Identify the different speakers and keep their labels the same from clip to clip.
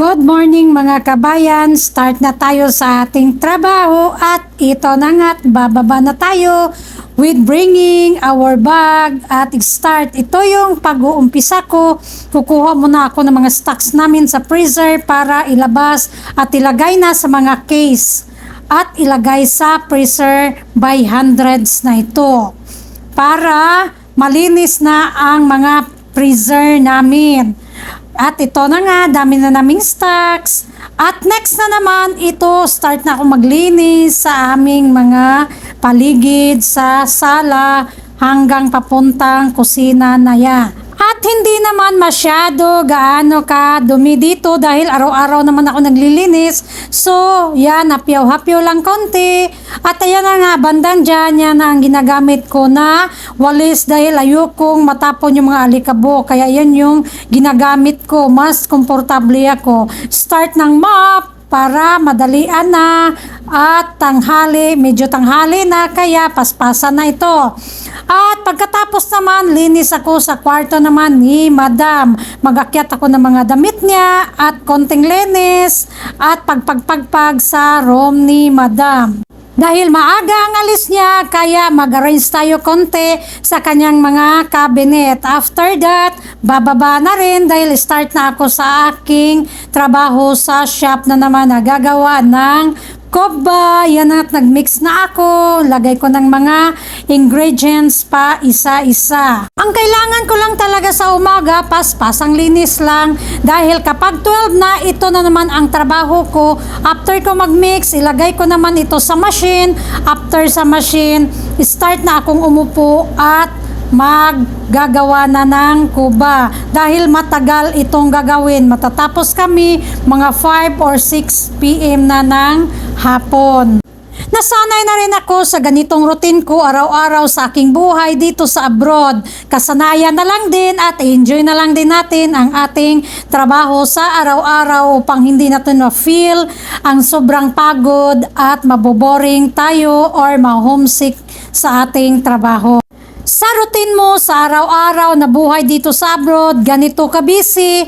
Speaker 1: Good morning mga kabayan, start na tayo sa ating trabaho at ito na nga't bababa na tayo with bringing our bag at start. Ito yung pag-uumpisa ko, kukuha muna ako ng mga stocks namin sa freezer para ilabas at ilagay na sa mga case at ilagay sa freezer by hundreds na ito para malinis na ang mga freezer namin. At ito na nga, dami na naming stocks. At next na naman, ito, start na ako maglinis sa aming mga paligid sa sala hanggang papuntang kusina na yan. At hindi naman masyado gaano ka dumi dito dahil araw-araw naman ako naglilinis. So, yan, hapyaw-hapyaw lang konti. At ayan na nga, bandang dyan, yan ang ginagamit ko na walis dahil ayokong matapon yung mga alikabo. Kaya yan yung ginagamit ko. Mas komportable ako. Start ng mop, para madalian na at tanghali, medyo tanghali na kaya paspasan na ito. At pagkatapos naman, linis ako sa kwarto naman ni Madam. Magakyat ako ng mga damit niya at konting linis at pagpagpagpag sa room ni Madam. Dahil maaga ang alis niya, kaya mag-arrange tayo konti sa kanyang mga cabinet. After that, bababa na rin dahil start na ako sa aking trabaho sa shop na naman na gagawa ng Koba, yan at nagmix na ako. Lagay ko ng mga ingredients pa isa-isa. Ang kailangan ko lang talaga sa umaga, paspasang linis lang. Dahil kapag 12 na, ito na naman ang trabaho ko. After ko magmix, ilagay ko naman ito sa machine. After sa machine, start na akong umupo at maggagawa na ng kuba. Dahil matagal itong gagawin. Matatapos kami mga 5 or 6 p.m. na ng hapon. Nasanay na rin ako sa ganitong routine ko araw-araw sa aking buhay dito sa abroad. Kasanayan na lang din at enjoy na lang din natin ang ating trabaho sa araw-araw upang hindi natin ma-feel ang sobrang pagod at maboboring tayo or ma-homesick sa ating trabaho. Sa routine mo sa araw-araw na buhay dito sa abroad, ganito ka busy,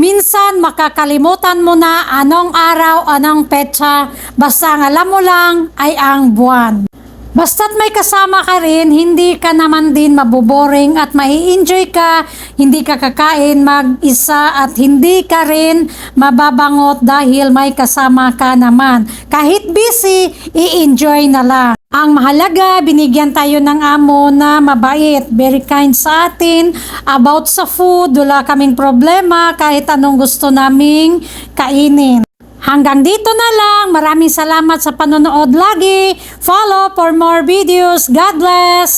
Speaker 1: minsan makakalimutan mo na anong araw, anong petsa, basta ang alam mo lang ay ang buwan. Basta't may kasama ka rin, hindi ka naman din maboboring at mai-enjoy ka, hindi ka kakain mag-isa at hindi ka rin mababangot dahil may kasama ka naman. Kahit busy, i-enjoy na lang. Ang mahalaga, binigyan tayo ng amo na mabait, very kind sa atin. About sa food, wala kaming problema kahit anong gusto naming kainin. Hanggang dito na lang. Maraming salamat sa panonood lagi. Follow for more videos. God bless!